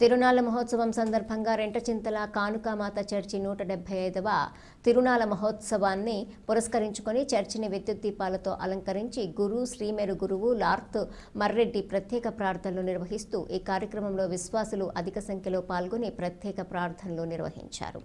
తిరునాళ్ళ మహోత్సవం సందర్భంగా రెంటచింతల కానుకామాత చర్చి నూట డెబ్బై ఐదవ తిరునాళ్ళ మహోత్సవాన్ని పురస్కరించుకొని చర్చిని విద్యుత్ దీపాలతో అలంకరించి గురు శ్రీమేరు గురువు లార్త్ మర్రెడ్డి ప్రత్యేక ప్రార్థనలు నిర్వహిస్తూ ఈ కార్యక్రమంలో విశ్వాసులు అధిక సంఖ్యలో పాల్గొని ప్రత్యేక ప్రార్థనలు నిర్వహించారు.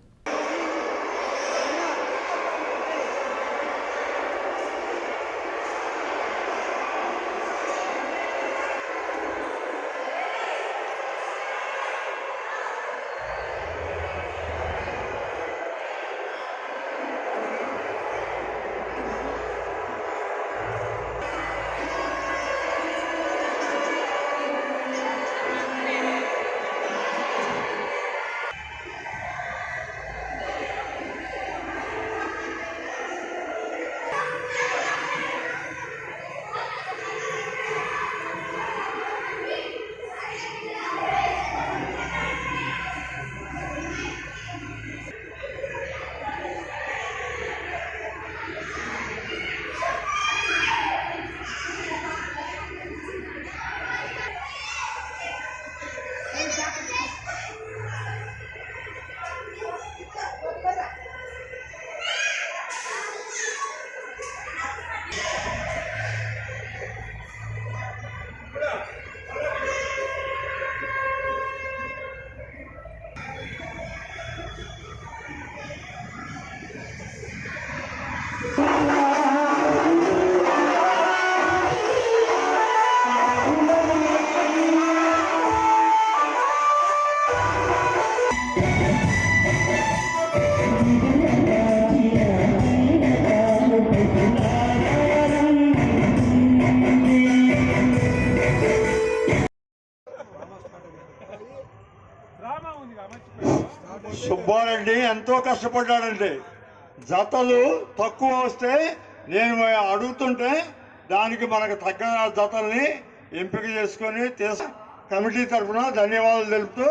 సుబ్బారెడ్డి ఎంతో కష్టపడ్డాడండి. జతలు తక్కువ వస్తే నేను అడుగుతుంటే దానికి మనకు తగ్గ జతల్ని ఎంపిక చేసుకొని తీసు కమిటీ తరఫున ధన్యవాదాలు తెలుపుతూ